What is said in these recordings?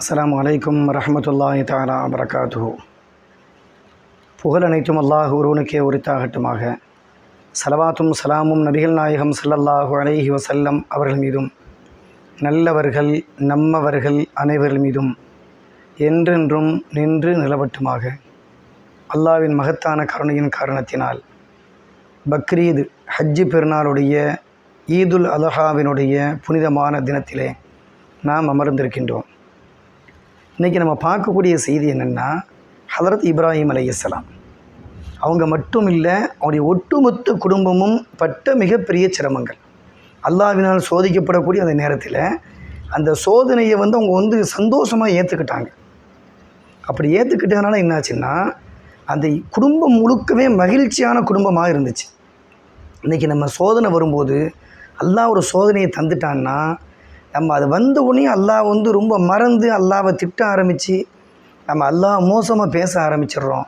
அஸ்லாம் அலைக்கும் வரஹ்மத்துல்லாஹி தாலா வரகாத்துஹு புகழ் அனைத்தும் அல்லாஹ் ஒருவனுக்கே உரித்தாகட்டுமாக. சலவாத்தும் சலாமும் நபிகள் நாயகம் சல்லல்லாஹு அலைஹி வசல்லம் அவர்கள் மீதும் நல்லவர்கள் நம்மவர்கள் அனைவர்கள் மீதும் என்றென்றும் நின்று நிலவட்டுமாக. அல்லாவின் மகத்தான கருணையின் காரணத்தினால் பக்ரீத் ஹஜ்ஜி பெருநாளுடைய ஈதுல் அலஹாவினுடைய புனிதமான தினத்திலே நாம் அமர்ந்திருக்கின்றோம். இன்றைக்கி நம்ம பார்க்கக்கூடிய செய்தி என்னென்னா ஹதரத் இப்ராஹிம் அலைஹிஸ்ஸலாம். அவங்க மட்டும் இல்லை அவருடைய ஒட்டுமொத்த குடும்பமும் பட்ட மிகப்பெரிய சிரமங்கள். அல்லாவினால் சோதிக்கப்படக்கூடிய அந்த நேரத்தில் அந்த சோதனையை வந்து அவங்க வந்து சந்தோஷமாக ஏற்றுக்கிட்டாங்க அப்படி ஏற்றுக்கிட்டதுனால என்னாச்சுன்னா அந்த குடும்பம் முழுக்கவே மகிழ்ச்சியான குடும்பமாக இருந்துச்சு. இன்றைக்கி நம்ம சோதனை வரும்போது அல்லாஹ் ஒரு சோதனையை தந்துட்டான்னா நம்ம அது வந்த உடனே அல்லாஹ் வந்து ரொம்ப மறந்து அல்லாவை திட்ட ஆரம்பித்து நம்ம அல்லாஹ் மோசமாக பேச ஆரம்பிச்சிடுறோம்.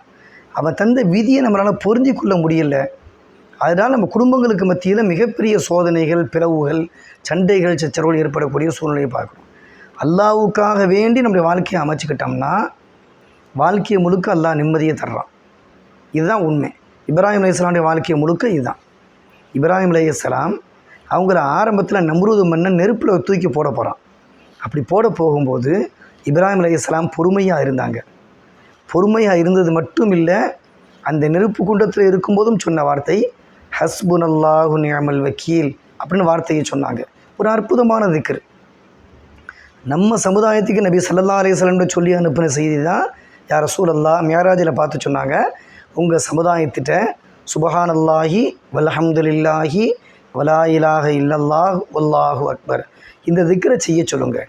அவன் தந்த விதியை நம்மளால் புரிஞ்சு கொள்ள முடியல. அதனால் நம்ம குடும்பங்களுக்கு மத்தியில் மிகப்பெரிய சோதனைகள் பிளவுகள் சண்டைகள் சச்சரவுகள் ஏற்படக்கூடிய சூழ்நிலையை பார்க்குறோம் அல்லாவுக்காக வேண்டி நம்முடைய வாழ்க்கையை அமைச்சுக்கிட்டோம்னா வாழ்க்கையை முழுக்க அல்லாஹ் நிம்மதியை தர்றான். இதுதான் உண்மை. இப்ராஹிம் அலையாமுடைய வாழ்க்கையை முழுக்க இதுதான். இப்ராஹிம் அலையாம் அவங்கள ஆரம்பத்தில் நம்ருது மன்னன் நெருப்பில் தூக்கி போட போகிறான் அப்படி போட போகும்போது இப்ராஹிம் அலையாம் பொறுமையாக இருந்தாங்க. பொறுமையாக இருந்தது மட்டும் இல்லை அந்த நெருப்பு குண்டத்தில் இருக்கும்போதும் சொன்ன வார்த்தை ஹஸ்புன் அல்லாஹு நியமல் வக்கீல் அப்படின்னு வார்த்தையை சொன்னாங்க. ஒரு அற்புதமான திக்கர் நம்ம சமுதாயத்துக்கு நபி சல்லல்லா அலிஸ்லம்னு சொல்லி அனுப்பின செய்தி தான் யார் ரசூலல்லா மியராஜில் பார்த்து சொன்னாங்க உங்கள் சமுதாயத்திட்ட சுபஹான் அல்லாஹி வல்ஹம்துலில்லாஹி வலா இலாஹ இல்லல்லாஹ் வல்லாஹு அக்பர். இந்த திக்கரை செய்ய சொல்லுங்கள்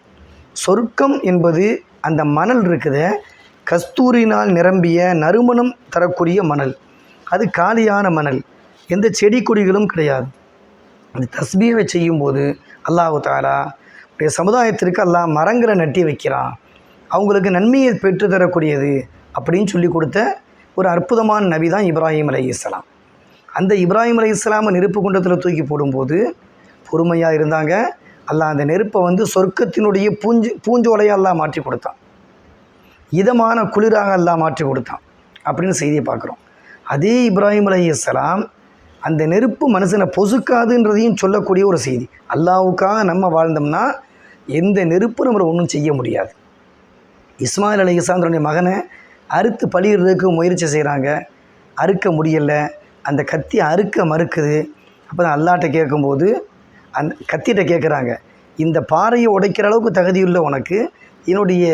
சொர்க்கம் என்பது அந்த மணல் இருக்குத. கஸ்தூரினால் நிரம்பிய நறுமணம் தரக்கூடிய மணல். அது காலியான மணல். எந்த செடி கொடிகளும் கிடையாது. அந்த தஸ்பீவை செய்யும்போது அல்லாஹு தாலா உடைய சமுதாயத்திற்கு அல்லாஹ் மரங்களை நட்டி வைக்கிறான். அவங்களுக்கு நன்மையை பெற்று தரக்கூடியது அப்படின்னு சொல்லி கொடுத்த ஒரு அற்புதமான நபி தான் இப்ராஹிம் அலி இஸ்லாம் அந்த இப்ராஹிம் அலி இஸ்லாமை நெருப்பு குண்டத்தில் தூக்கி போடும்போது பொறுமையாக இருந்தாங்க. அல்லாஹ் அந்த நெருப்பை வந்து சொர்க்கத்தினுடைய பூஞ்சு பூஞ்சோலையாக எல்லாம் மாற்றி கொடுத்தான். இதமான குளிராக எல்லாம் மாற்றி கொடுத்தான் அப்படின்னு செய்தியை பார்க்குறோம். அதே இப்ராஹிம் அலி இஸ்லாம் அந்த நெருப்பு மனுஷனை பொசுக்காதுன்றதையும் சொல்லக்கூடிய ஒரு செய்தி. அல்லாவுக்காக நம்ம வாழ்ந்தோம்னா எந்த நெருப்பு நம்மளை ஒன்றும் செய்ய முடியாது. இஸ்மாயில் அலி இஸ்லாந்தனுடைய மகனை அறுத்து பழியிடுறதுக்கு முயற்சி செய்கிறாங்க அறுக்க முடியலை. அந்த கத்தி அறுக்க மறுக்குது. அப்போ தான் அல்லாட்ட கேட்கும்போது அந்த கத்திகிட்ட கேட்குறாங்க. இந்த பாறையை உடைக்கிற அளவுக்கு தகுதியுள்ள உனக்கு. என்னுடைய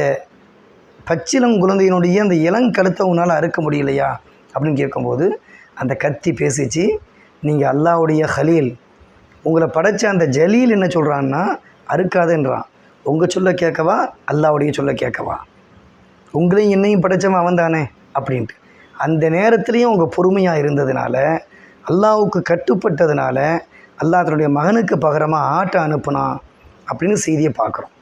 பச்சிலம் குழந்தையினுடைய அந்த இளங்கழுத்தை உன்னால் அறுக்க முடியலையா? அப்படின்னு கேட்கும்போது அந்த கத்தி பேசிச்சு நீங்கள் அல்லாவுடைய ஹலீல். உங்களை படைச்ச அந்த ஜலீல் என்ன சொல்கிறான்னா அறுக்காதுன்றான். உங்கள் சொல்ல கேட்கவா? அல்லாவுடைய சொல்ல கேட்கவா? உங்களையும் என்னையும் படைத்தவன் அவன் தானே அப்படின்ட்டு. அந்த நேரத்துலேயும் உங்கள் பொறுமையாக இருந்ததுனால அல்லாவுக்கு கட்டுப்பட்டதுனால அல்லாஹ் தன்னுடைய மகனுக்கு பகரமாக ஆட்டை அனுப்புனான் அப்படின்னு செய்தியை பார்க்குறோம்.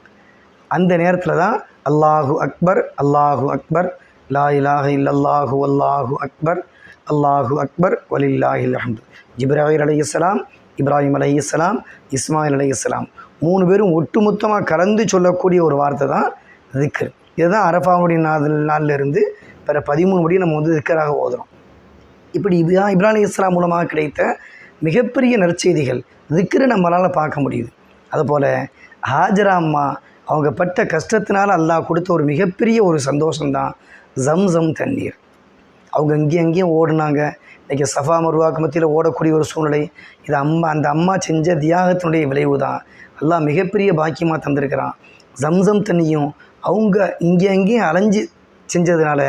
அந்த நேரத்தில் தான் அல்லாஹு அக்பர் அல்லாஹு அக்பர் லா இலாஹ இல்லல்லாஹு அல்லாஹு அக்பர் அல்லாஹு அக்பர் வலில்லாஹில் அஹமது ஜிப்ராஹிர் இஸ்லாம் இப்ராஹிம் அலையாம் இஸ்மாயில் அலையாம் மூணு பேரும் ஒட்டுமொத்தமாக கலந்து சொல்லக்கூடிய ஒரு வார்த்தை தான் திக்ர். இதுதான் அரபாவுடைய நாள் நாளில் இருந்து பிற பதிமூணு படி நம்ம வந்து திக்கராக ஓதுறோம். இப்படி இதுதான் இப்ராஹிம் இஸ்லாம் மூலமாக கிடைத்த மிகப்பெரிய நற்செய்திகள் திக்ரு நம்மளால் பார்க்க முடியுது. அதுபோல் ஹாஜரா அம்மா அவங்க பட்ட கஷ்டத்தினால் அல்லாஹ் கொடுத்த ஒரு மிகப்பெரிய ஒரு சந்தோஷம்தான் ஜம் ஜம் தண்ணீர். அவங்க இங்கேயும் அங்கேயும் ஓடினாங்க. இன்றைக்கி சஃபா மருவாக்கு மத்தியில் ஓடக்கூடிய ஒரு சூழ்நிலை இது அம்மா அந்த அம்மா செஞ்ச தியாகத்தினுடைய விளைவு தான் அல்லாஹ் மிகப்பெரிய பாக்கியமாக தந்திருக்கிறான். ஜம்சம் தண்ணியும் அவங்க இங்கே அங்கேயும் அலைஞ்சு செஞ்சதுனால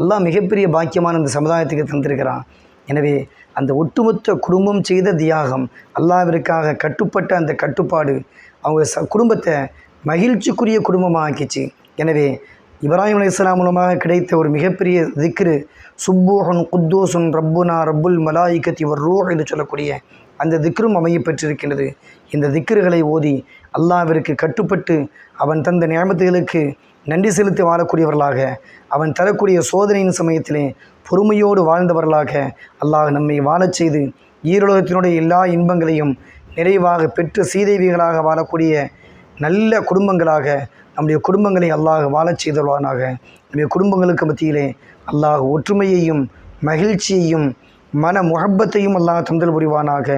அல்லாஹ் மிகப்பெரிய பாக்கியமான இந்த சமுதாயத்துக்கு தந்திருக்கிறான். எனவே அந்த ஒட்டுமொத்த குடும்பம் செய்த தியாகம் அல்லாவிற்காக கட்டுப்பட்ட அந்த கட்டுப்பாடு அவங்க ச குடும்பத்தை மகிழ்ச்சிக்குரிய குடும்பமாக ஆக்கிச்சு எனவே இப்ராஹிம் அலையாம் மூலமாக கிடைத்த ஒரு மிகப்பெரிய திக்ரு சுப்பூஹன் குத்தூசுன் ரப்புனா ரப்புல் மலாயிக்கத்தி ஒரு ரூஹ் என்று சொல்லக்கூடிய அந்த திக்ரும் அமைய பெற்றிருக்கின்றது. இந்த திக்ருகளை ஓதி அல்லாவிற்கு கட்டுப்பட்டு அவன் தந்த நியமத்துகளுக்கு நன்றி செலுத்தி வாழக்கூடியவர்களாக அவன் தரக்கூடிய சோதனையின் சமயத்திலே பொறுமையோடு வாழ்ந்தவர்களாக அல்லாஹ் நம்மை வாழச் செய்து ஈரோலகத்தினுடைய எல்லா இன்பங்களையும் நிறைவாக பெற்று சீதேவிகளாக வாழக்கூடிய நல்ல குடும்பங்களாக நம்முடைய குடும்பங்களை அல்லாஹ் வாழச் செய்தவானாக நம்முடைய குடும்பங்களுக்கு மத்தியிலே அல்லாஹ் ஒற்றுமையையும் மகிழ்ச்சியையும் மன முகப்பத்தையும் அல்லாஹ் தந்தல் புரிவானாக.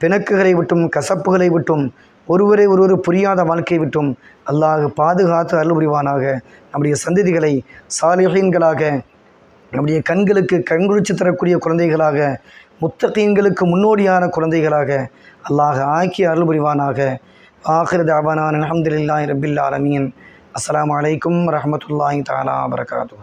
பிணக்குகளை விட்டும் கசப்புகளை விட்டும் ஒருவரை ஒருவர் புரியாத வாழ்க்கையை விட்டும் அல்லாஹ் பாதுகாத்து அருள் புரிவானாக. நம்முடைய சந்ததிகளை சாலிஹீன்களாக நம்முடைய கண்களுக்கு கண்குளிச்சு தரக்கூடிய குழந்தைகளாக முத்தகீன்களுக்கு முன்னோடியான குழந்தைகளாக அல்லாஹ் ஆக்கி அருள் புரிவானாக. آخر دعوانا الحمد لله رب العالمين. السلام عليكم ورحمة الله تعالى وبركاته.